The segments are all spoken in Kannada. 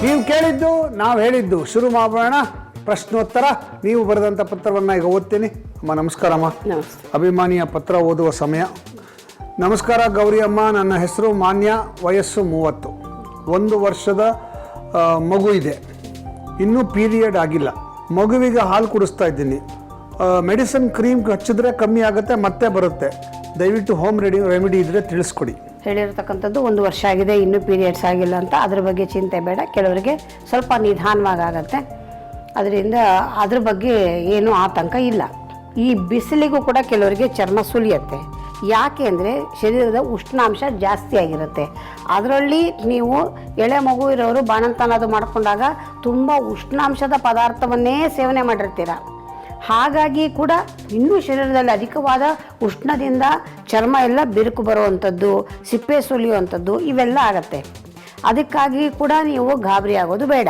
ಕೇಳಿದ್ದು ನಾವು ಹೇಳಿದ್ದು. ಶುರು ಮಾಡೋಣ. ಪ್ರಶ್ನೋತ್ತರ. ನೀವು ಬರೆದಂಥ ಪತ್ರವನ್ನು ಈಗ ಓದ್ತೀನಿ. ಅಮ್ಮ ನಮಸ್ಕಾರ ಅಮ್ಮ. ಅಭಿಮಾನಿಯ ಪತ್ರ ಓದುವ ಸಮಯ. ನಮಸ್ಕಾರ ಗೌರಿ ಅಮ್ಮ. ನನ್ನ ಹೆಸರು ಮಾನ್ಯ ವಯಸ್ಸು ಮೂವತ್ತು. ಒಂದು ವರ್ಷದ ಮಗು ಇದೆ. ಇನ್ನೂ ಪೀರಿಯಡ್ ಆಗಿಲ್ಲ. ಮಗುವಿಗೆ ಹಾಲು ಕುಡಿಸ್ತಾ ಇದ್ದೀನಿ. ಮೆಡಿಸಿನ್ ಕ್ರೀಮ್ ಹಚ್ಚಿದ್ರೆ ಕಮ್ಮಿ ಆಗುತ್ತೆ ಮತ್ತೆ ಬರುತ್ತೆ. ದಯವಿಟ್ಟು ಹೋಮ್ ರೆಡಿ ರೆಮಿಡಿ ಇದ್ದರೆ ತಿಳಿಸ್ಕೊಡಿ. ಹೇಳಿರ್ತಕ್ಕಂಥದ್ದು ಒಂದು ವರ್ಷ ಆಗಿದೆ, ಇನ್ನೂ ಪೀರಿಯಡ್ಸ್ ಆಗಿಲ್ಲ ಅಂತ. ಅದ್ರ ಬಗ್ಗೆ ಚಿಂತೆ ಬೇಡ. ಕೆಲವರಿಗೆ ಸ್ವಲ್ಪ ನಿಧಾನವಾಗಿ ಆಗತ್ತೆ ಅದರಿಂದ ಅದ್ರ ಬಗ್ಗೆ ಏನೂ ಆತಂಕ ಇಲ್ಲ. ಈ ಬಿಸಿಲಿಗೂ ಕೂಡ ಕೆಲವರಿಗೆ ಚರ್ಮ ಸುಲಿಯತ್ತೆ. ಯಾಕೆ ಅಂದರೆ ಶರೀರದ ಉಷ್ಣಾಂಶ ಜಾಸ್ತಿ ಆಗಿರುತ್ತೆ. ಅದರಲ್ಲಿ ನೀವು ಎಳೆ ಮಗು ಇರೋರು ಬಾಣಂತನದು ಮಾಡ್ಕೊಂಡಾಗ ತುಂಬ ಉಷ್ಣಾಂಶದ ಪದಾರ್ಥವನ್ನೇ ಸೇವನೆ ಮಾಡಿರ್ತೀರ. ಹಾಗಾಗಿ ಕೂಡ ಇನ್ನೂ ಶರೀರದಲ್ಲಿ ಅಧಿಕವಾದ ಉಷ್ಣದಿಂದ ಚರ್ಮ ಎಲ್ಲ ಬಿರುಕು ಬರುವಂಥದ್ದು, ಸಿಪ್ಪೆ ಸುಲಿಯುವಂಥದ್ದು ಇವೆಲ್ಲ ಆಗತ್ತೆ. ಅದಕ್ಕಾಗಿ ಕೂಡ ನೀವು ಗಾಬರಿ ಆಗೋದು ಬೇಡ.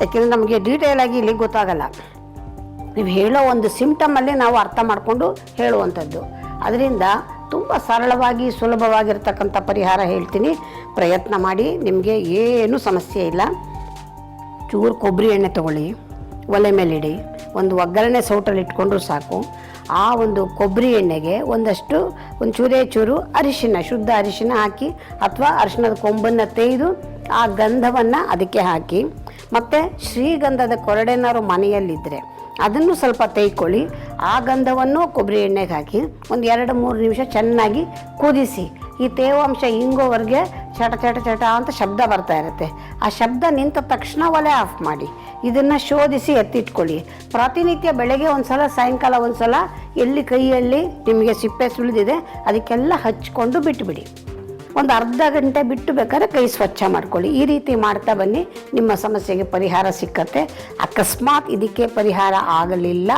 ಯಾಕೆಂದರೆ ನಮಗೆ ಡೀಟೇಲ್ ಆಗಿ ಇಲ್ಲಿ ಗೊತ್ತಾಗಲ್ಲ. ನೀವು ಹೇಳೋ ಒಂದು ಸಿಂಪ್ಟಮಲ್ಲಿ ನಾವು ಅರ್ಥ ಮಾಡಿಕೊಂಡು ಹೇಳುವಂಥದ್ದು. ಅದರಿಂದ ತುಂಬ ಸರಳವಾಗಿ, ಸುಲಭವಾಗಿರ್ತಕ್ಕಂಥ ಪರಿಹಾರ ಹೇಳ್ತೀನಿ. ಪ್ರಯತ್ನ ಮಾಡಿ, ನಿಮಗೆ ಏನೂ ಸಮಸ್ಯೆ ಇಲ್ಲ. ಚೂರು ಕೊಬ್ಬರಿ ಎಣ್ಣೆ ತಗೊಳ್ಳಿ. ಒಲೆ ಮೇಲಿಡಿ. ಒಂದು ಒಗ್ಗರಣೆ ಸೌಟಲ್ಲಿ ಇಟ್ಕೊಂಡ್ರು ಸಾಕು. ಆ ಒಂದು ಕೊಬ್ಬರಿ ಎಣ್ಣೆಗೆ ಒಂದಷ್ಟು, ಒಂದು ಚೂರೇ ಚೂರು ಅರಿಶಿನ, ಶುದ್ಧ ಅರಿಶಿನ ಹಾಕಿ ಅಥವಾ ಅರಿಶಿನದ ಕೊಂಬನ್ನು ತೆಗೆದು ಆ ಗಂಧವನ್ನು ಅದಕ್ಕೆ ಹಾಕಿ. ಮತ್ತು ಶ್ರೀಗಂಧದ ಕೊರಡೆನಾರು ಮನೆಯಲ್ಲಿದ್ದರೆ ಅದನ್ನು ಸ್ವಲ್ಪ ತೆಯ್ಕೊಳ್ಳಿ. ಆ ಗಂಧವನ್ನು ಕೊಬ್ಬರಿ ಎಣ್ಣೆಗೆ ಹಾಕಿ ಒಂದು ಎರಡು ಮೂರು ನಿಮಿಷ ಚೆನ್ನಾಗಿ ಕುದಿಸಿ. ಈ ತೇವಾಂಶ ಹಿಂಗೋವರೆಗೆ ಚಟ ಚಟ ಚಟ ಅಂತ ಶಬ್ದ ಬರ್ತಾ ಇರುತ್ತೆ. ಆ ಶಬ್ದ ನಿಂತ ತಕ್ಷಣ ಒಲೆ ಆಫ್ ಮಾಡಿ. ಇದನ್ನು ಶೋಧಿಸಿ ಎತ್ತಿಟ್ಕೊಳ್ಳಿ. ಪ್ರತಿನಿತ್ಯ ಬೆಳಗ್ಗೆ ಒಂದು ಸಲ ಸಾಯಂಕಾಲ ಒಂದು ಸಲ ಎಲ್ಲಿ ಕೈಯಲ್ಲಿ ನಿಮಗೆ ಸಿಪ್ಪೆ ಸುಳಿದಿದೆ ಅದಕ್ಕೆಲ್ಲ ಹಚ್ಕೊಂಡು ಬಿಟ್ಟುಬಿಡಿ ಒಂದು ಅರ್ಧ ಗಂಟೆ ಬಿಟ್ಟು ಬೇಕಾದ್ರೆ ಕೈ ಸ್ವಚ್ಛ ಮಾಡ್ಕೊಳ್ಳಿ. ಈ ರೀತಿ ಮಾಡ್ತಾ ಬನ್ನಿ, ನಿಮ್ಮ ಸಮಸ್ಯೆಗೆ ಪರಿಹಾರ ಸಿಕ್ಕತ್ತೆ. ಅಕಸ್ಮಾತ್ ಇದಕ್ಕೆ ಪರಿಹಾರ ಆಗಲಿಲ್ಲ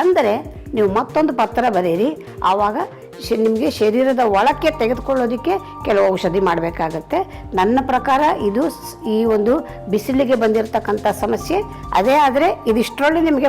ಅಂದರೆ ನೀವು ಮತ್ತೊಂದು ಪತ್ರ ಬರೀರಿ ಆವಾಗ ನಿಮಗೆ ಶರೀರದ ಒಳಕ್ಕೆ ತೆಗೆದುಕೊಳ್ಳೋದಕ್ಕೆ ಕೆಲವು ಔಷಧಿ ಮಾಡಬೇಕಾಗತ್ತೆ. ನನ್ನ ಪ್ರಕಾರ ಇದು ಈ ಒಂದು ಬಿಸಿಲಿಗೆ ಬಂದಿರತಕ್ಕಂಥ ಸಮಸ್ಯೆ. ಅದೇ ಆದರೆ ಇದಿಷ್ಟರಲ್ಲಿ ನಿಮಗೆ